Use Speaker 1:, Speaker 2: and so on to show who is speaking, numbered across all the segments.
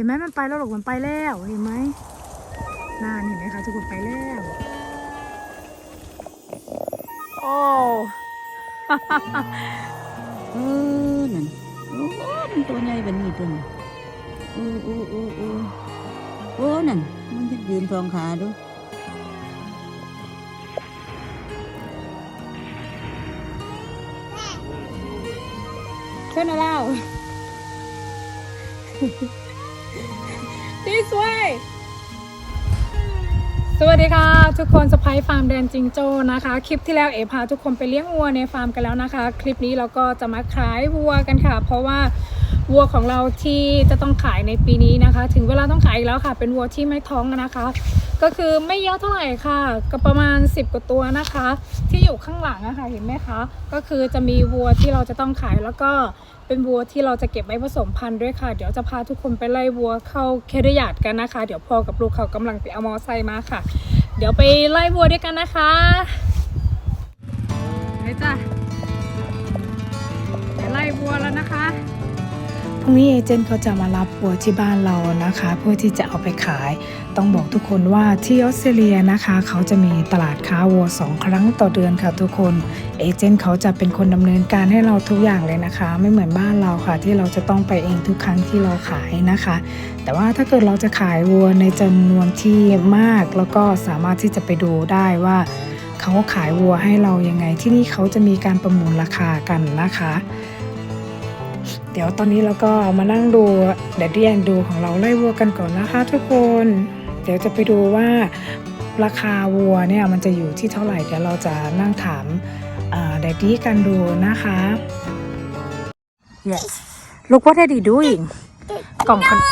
Speaker 1: ห็นไหมมันไปแล้วหรอกมันไปแล้วเห็นไหมน่าเห็นไหมคะทุกคนไปแล้วโอ้
Speaker 2: เออนั่นโอ้โหมันตัวใหญ่แบบนี้ตัวนี้โอ้โอ้โอ้โอ้โอ้นั่นมันจะยืนสองขาดู
Speaker 1: Turn around This way สวัสดีค่ะ ทุกคนสไปฟาร์มแดนจิงโจ้นะคะ คลิปที่แล้วเอพาทุกคนไปเลี้ยงวัวในฟาร์มกันแล้วนะคะ คลิปนี้เราก็จะมาขายวัวกันค่ะ เพราะว่า วัวของเราที่จะต้องขายในปีนี้นะคะ ถึงเวลาต้องขายอีกแล้วค่ะ เป็นวัวที่ไม่ท้องนะคะ ก็คือไม่เยอะเท่าไหร่ค่ะก็ประมาณ 10กว่าตัวนะคะ ที่อยู่ข้างหลังอะคะเห็นไหมคะ ก็คือจะมีวัวที่เราจะต้องขายแล้วก็เป็นวัวที่เราจะเก็บไว้ผสมพันธุ์ด้วยค่ะ เดี๋ยวจะพาทุกคนไปไล่วัวเข้าเคเดยาดกันนะคะ เดี๋ยวพ่อกับลูกเขากำลังไปเอามอไซค์มาค่ะ เดี๋ยวไปไล่วัวด้วยกันนะคะไปจ้ะไปไล่วัวแล้วนะคะ รุ่งนี้เอเจนต์เขาจะมารับวัวที่บ้านเรานะคะ เพื่อที่จะเอาไปขาย ต้องบอกทุกคนว่าที่ออสเตรเลียนะคะ เขาจะมีตลาดค้าวัวสองครั้งต่อเดือนค่ะทุกคนเอเจนต์เขาจะเป็นคนดำเนินการให้เราทุกอย่างเลยนะคะ ไม่เหมือนบ้านเราค่ะ ที่เราจะต้องไปเองทุกครั้งที่เราขายนะคะ แต่ว่าถ้าเกิดเราจะขายวัวในจำนวนที่มาก แล้วก็สามารถที่จะไปดูได้ว่าเขาขายวัวให้เรายังไงที่นี่เขาจะมีการประมูลราคากันนะคะ เดี๋ยวตอนนี้เราก็มานั่งดูเดดดี้แอนดูของเราไล่วัวกันก่อนนะคะทุกคน เดี๋ยวจะไปดูว่าราคาวัวเนี่ยมันจะอยู่ที่เท่าไหร่เดี๋ยวเราจะนั่งถามเดดดี้กันดูนะคะ yes look what are you doing กล่องขนม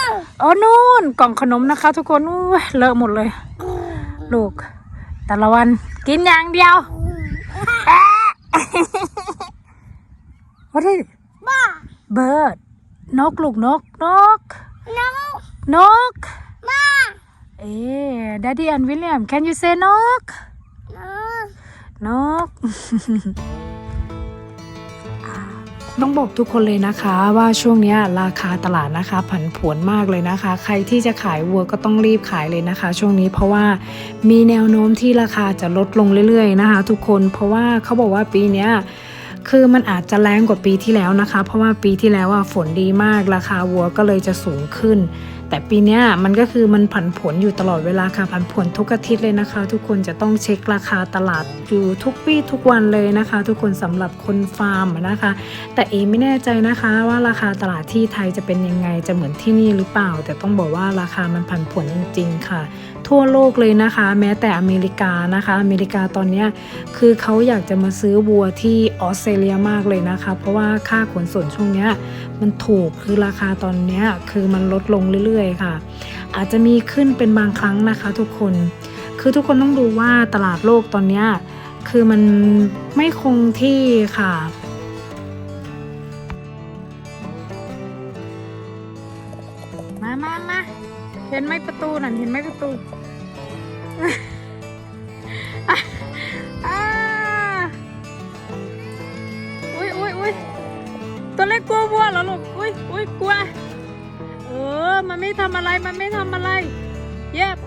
Speaker 1: อ๋อนู่นกล่องขนมนะคะ ทุกคนอู้ยเลอะหมดเลย ลูก แต่ละวันกินอย่างเดียว what is it bird นกลูกนก นกนกเอ๊ะ daddy and William can you say นกนกต้องบอกทุกคนเลยนะคะว่าช่วงเนี้ยราคาตลาดนะคะผันผวนมากเลยนะคะ ใครที่จะขายวัวก็ต้องรีบขายเลยนะคะ ช่วงนี้เพราะว่ามีแนวโน้มที่ราคาจะลดลงเรื่อยๆนะคะ ทุกคนเพราะว่าเขาบอกว่าปีเนี้ย คือมันอาจจะแรงกว่าปีที่แล้วนะคะ เพราะว่าปีที่แล้วอะฝนดีมากราคาวัวก็เลยจะสูงขึ้นแต่ปีนี้มันก็คือมันผันผวนอยู่ตลอดเวลาค่ะผันผวนทุกอาทิตย์เลยนะคะ ทุกคนจะต้องเช็คราคาตลาดอยู่ทุกวี่ทุกวันเลยนะคะ ทุกคนสำหรับคนฟาร์มนะคะ แต่เอไม่แน่ใจนะคะว่าราคาตลาดที่ไทยจะเป็นยังไงจะเหมือนที่นี่หรือเปล่า แต่ต้องบอกว่าราคามันผันผวนจริง ๆ ค่ะ ทั่วโลกเลยนะคะ แม้แต่อเมริกานะคะ อเมริกาตอนนี้คือเขาอยากจะมาซื้อวัวที่ออสเตรเลียมากเลยนะคะ เพราะว่าค่าขนส่งช่วงเนี้ยมันถูกคือราคาตอนนี้คือมันลดลงเรื่อยๆ ค่ะ อาจจะมีขึ้นเป็นบางครั้งนะคะทุกคน คือทุกคนต้องดูว่าตลาดโลกตอนนี้คือมันไม่คงที่ค่ะมามามาเห็นไหมประตูนั่นเห็นไหมประตู ตัวเล็กลัววัวเหรอลูก อุ้ยอุ้ยกลัว เออ มันไม่ทำอะไร มันไม่ทำอะไร เย็บ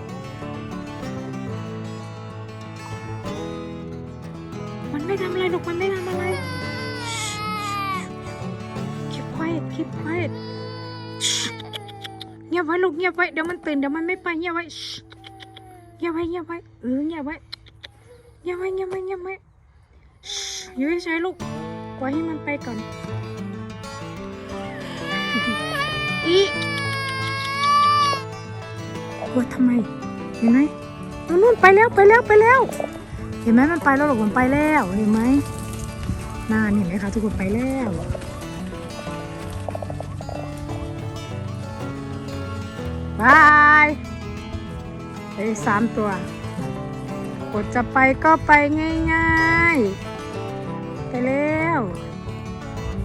Speaker 1: มันไม่ทำอะไรลูก มันไม่ทำอะไร keep quiet keep quiet เงียบไว้ลูกเงียบไว้ เดี๋ยวมันตื่นเดี๋ยวมันไม่ไปเงียบไว้เงียบไว้เงียบไว้ เออเงียบไว้เงียบไว้เงียบไว้เงียบไว้อยู่เฉยลูกปล่อยให้มันไปก่อน อีโอ้ยทำไม เห็นไหมนู่นนู่นไปแล้วไปแล้วไปแล้ว เห็นไหมมันไปแล้วหรอกมันไปแล้วเห็นไหมน่าเห็นไหมคะทุกคนไปแล้วบายไปสามตัวกดจะไปก็ไปง่ายๆ ไปแล้ว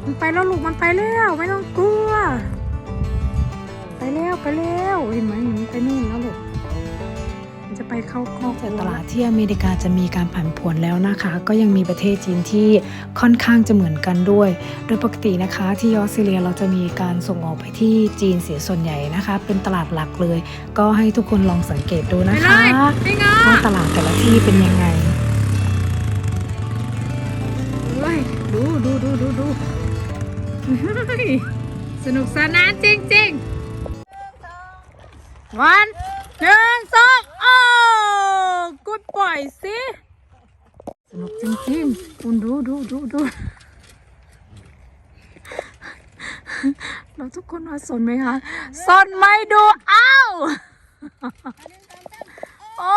Speaker 1: มันไปแล้วลูกมันไปแล้ว ไม่ต้องกลัว แล้วไปแล้วเห็นไหมเห็นมันไปนู่นแล้วลูกมันจะไปเข้าคอกจากตลาดที่อเมริกาจะมีการผันผวนแล้วนะคะ ก็ยังมีประเทศจีนที่ค่อนข้างจะเหมือนกันด้วย โดยปกตินะคะที่ออสเตรเลียเราจะมีการส่งออกไปที่จีนเสียส่วนใหญ่นะคะ เป็นตลาดหลักเลย ก็ให้ทุกคนลองสังเกตดูนะคะว่าตลาดแต่ละที่เป็นยังไง
Speaker 3: เฮ้ยดูดูดูดูดูเฮ้ยสนุกสนานจริงๆ วันหนึ่งสองโอ้กูปล่อยสิสนุกจริงๆคุณดูดูดูดูเราทุกคนมาสนไหมคะสนไหมดูอ้าวโอ้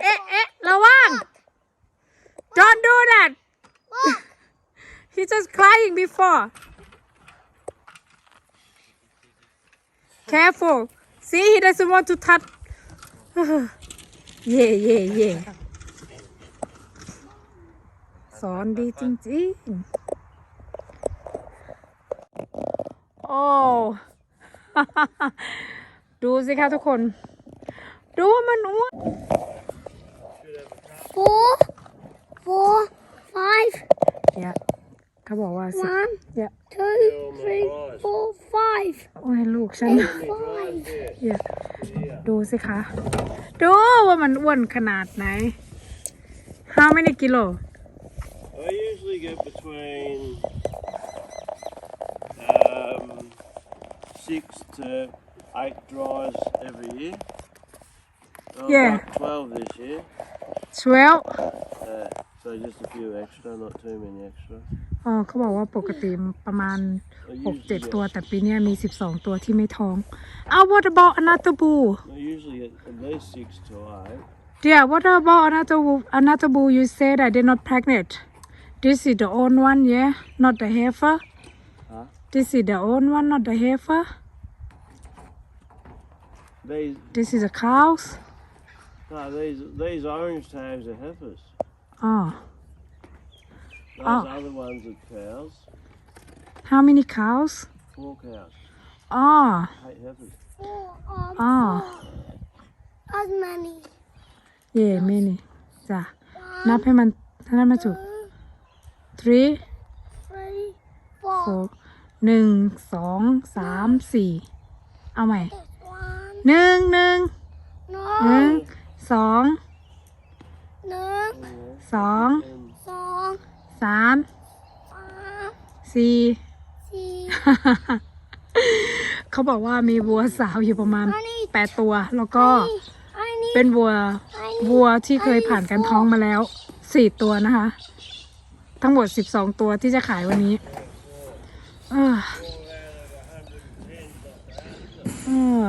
Speaker 3: เอ๊ะเอ๊ะระวัง don't do that he just crying before careful see he doesn't want to touch เย่เย่เย่สอนดีจริงๆ โอ้ ดูสิคะทุกคน ดูว่ามันอ้วน
Speaker 4: four, four, five,
Speaker 1: เนี่ย เขาบอกว่าสิ
Speaker 4: one,
Speaker 1: เนี่ย
Speaker 4: two, three, four, five,
Speaker 1: โอ้ยลูกฉัน
Speaker 4: five.
Speaker 1: เนี่ยดูสิคะ ดูว่ามันอ้วนขนาดไหน How many kilo
Speaker 5: I usually get between um, six to eight dries every year. I was
Speaker 1: Yeah.
Speaker 5: up Twelve this year,
Speaker 1: 12
Speaker 5: uh, so just a few extra, not too many extra.
Speaker 1: อ๋อเขาบอกว่าปกติประมาณ
Speaker 5: I
Speaker 1: 6
Speaker 5: usually
Speaker 1: 7ตัว
Speaker 5: get,
Speaker 1: แต่ปีเนี้ยมี12ตัวที่ไม่ท้องอ้าว what about another bull
Speaker 5: I usually get at least six to eight.
Speaker 1: yeah what about another bull another bull you say that they're not pregnant this is the own one yeah not the heifer
Speaker 5: Huh?
Speaker 1: this is the own one not the heifer
Speaker 5: These
Speaker 1: this is the cows
Speaker 5: no, these these orange tags are heifers.
Speaker 1: อ๋อ
Speaker 5: Those
Speaker 1: Oh.
Speaker 5: other ones are cows.
Speaker 1: how many cows
Speaker 5: Four cows,
Speaker 1: อ๋อ
Speaker 5: eight heifers.
Speaker 4: Four, um,
Speaker 1: Ah.
Speaker 4: four. As many.
Speaker 1: เย่เมนี่จ้ะ นับให้มันถ้านั้นมาถูก three
Speaker 4: Three, four.
Speaker 1: four หนึ่งสองสามสี่เอาใหม่
Speaker 4: One,
Speaker 1: หนึ่งหนึ่งหนึ่ง
Speaker 4: no,
Speaker 1: สอง
Speaker 4: no,
Speaker 1: สอง
Speaker 5: And
Speaker 4: สอง
Speaker 1: สาม
Speaker 4: สาม
Speaker 1: สี่
Speaker 4: สี่
Speaker 1: เขาบอกว่ามีวัวสาวอยู่ประมาณแปดตัว แล้วก็
Speaker 4: ไอ้นี่
Speaker 1: เป็นวัววัวที่เคยผ่านการท้องมาแล้วสี่ตัวนะคะ ทั้งหมดสิบสองตัวที่จะขายวันนี้เออเออ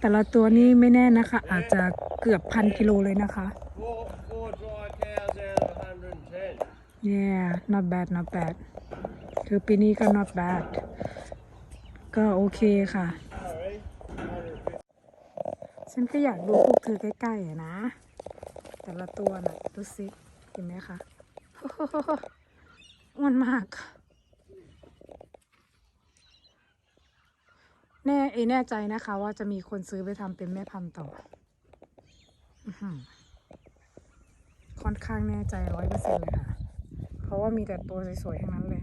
Speaker 1: แต่ละตัวนี้ไม่แน่นะคะ อาจจะเกือบพันกิโลเลยนะคะ
Speaker 5: four four dry cows out of 110.
Speaker 1: Yeah not bad not bad คือปีนี้ก็ not bad ก็โอเคค่ะ ฉันก็อยากดูพวกเธอใกล้ๆอะนะ แต่ละตัวน่ะดูสิเห็นไหมคะอ้วนมาก แน่เอแน่ใจนะคะ ว่าจะมีคนซื้อไปทำเป็นแม่พันธุ์ต่อค่อนข้างแน่ใจร้อยเปอร์เซ็นต์เลยค่ะ ราะว่ามีแต่ตัวสวยๆ ทั้งนั้นเลย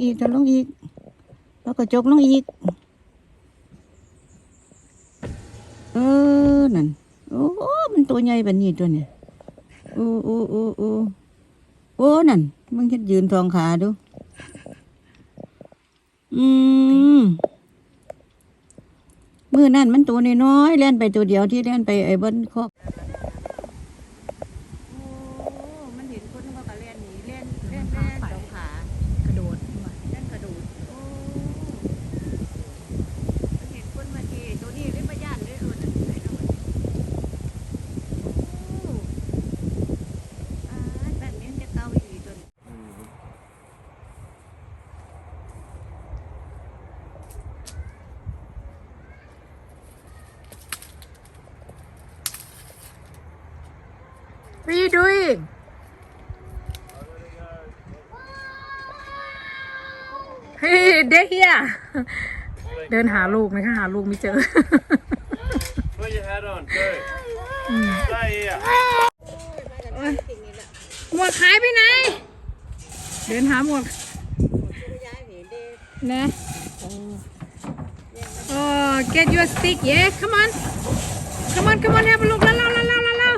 Speaker 2: อีกแล้วลงอีก แล้วก็จกลงอีก เออ นั่นโอ้โอ้ มันตัวใหญ่แบบนี้ตัวเนี่ย โอ้โอ้โอ้โอ้โอ้ นั่น มึงจะยืนทองขาดู อืม มือนั่นมันตัวน้อยๆเล่นไปตัวเดียวที่เล่นไปไอ้บนคอก
Speaker 3: มันเห็นคนเขาก็เล่นหนีเล่นเล่นเล่นสองขาก
Speaker 1: ระโดด
Speaker 3: เล่นกระโดดโอ้มันเห็นคนมาทีตัวนี้เล่นมาย่านเลยเออนั่นไหนเอาไว้โอ้อ่าแบบนี้จะเกาอีกตัวนี้
Speaker 1: What are you doing เฮ้ยเดเฮีย เดินหาลูกนะคะหาลูกไม่เจอ
Speaker 5: Put your hat on, too. Stay here.
Speaker 1: หมวกหายไปไหน เดินหาหมวกนะโอ้ get your stick yeah come on come on come on have a look แล้วแล้วแล้วแล้วแล้ว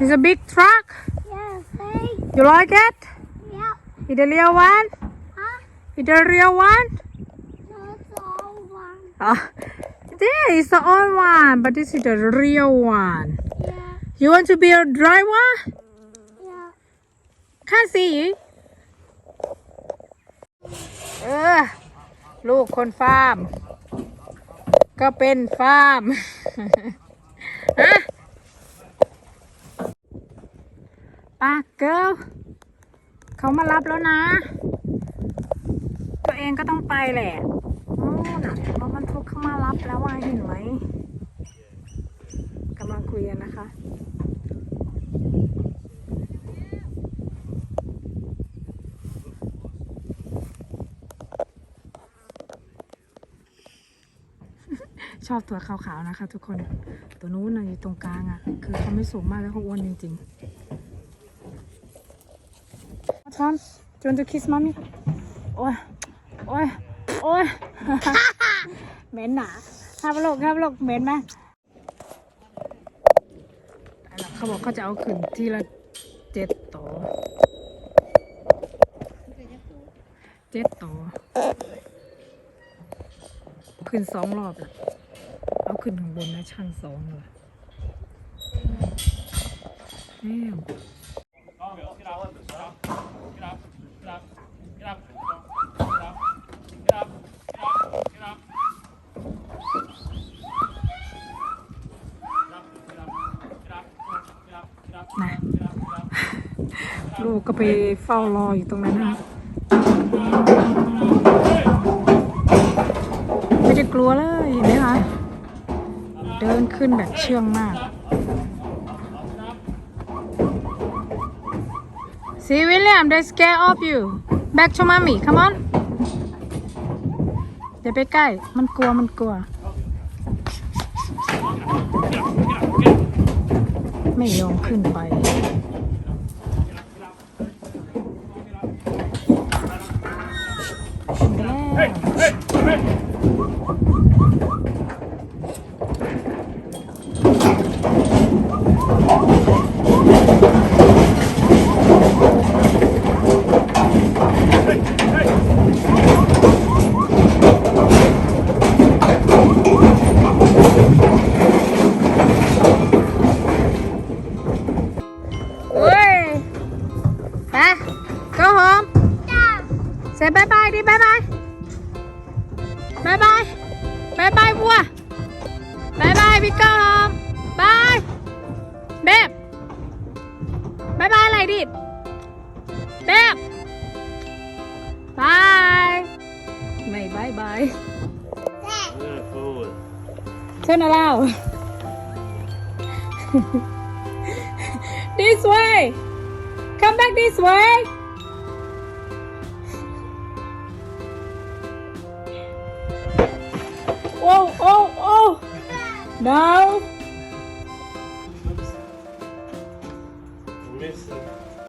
Speaker 1: It's a big truck
Speaker 4: Yeah, thank
Speaker 1: you like it
Speaker 4: yeah.
Speaker 1: Is the real one
Speaker 4: Huh?
Speaker 1: Is the real one
Speaker 4: That's all one.
Speaker 1: Ah, there is the old one but this is the real one
Speaker 4: Yeah,
Speaker 1: You want to be a driver
Speaker 4: yeah.
Speaker 1: Can't see you เออ ลูกคนฟาร์ม ก็เป็นฟาร์ม ฮะป้าเกิลเขามารับแล้วนะตัว เองก็ต้องไปแหละโอ้น่ะรถบรรทุกเข้ามารับแล้วว่าเห็นไหมกำลังคุยกันนะคะชอบตัวขาวๆนะคะ ทุกคน ตัวนู้นนะอยู่ตรงกลางอะ คือเขาไม่สูงมากแล้วเขาอ้วนจริงๆทอมจนจะคิสมามี่ โอ้ยโอ้ยเหม็นหนาครับลูกครับลูกเหม็นไหมเขาบอกเขาจะเอาขึ้นทีละเจ็ดตัวเจ็ดตัวขึ้นสองรอบล้วเอาขึ้นข้างบนนะชั้นสองเลยแม่ ก็ไปเฝ้ารออยู่ตรงนั้นนะไม่ได้กลัวเลยเห็นไหมคะเดินขึ้นแบบเชื่องมาก See William they scare of you back to mommy come on อย่าไปใกล้ มันกลัวมันกลัว ไม่ยอมขึ้นไป bye turn around this way. Come back this way. Oh oh oh no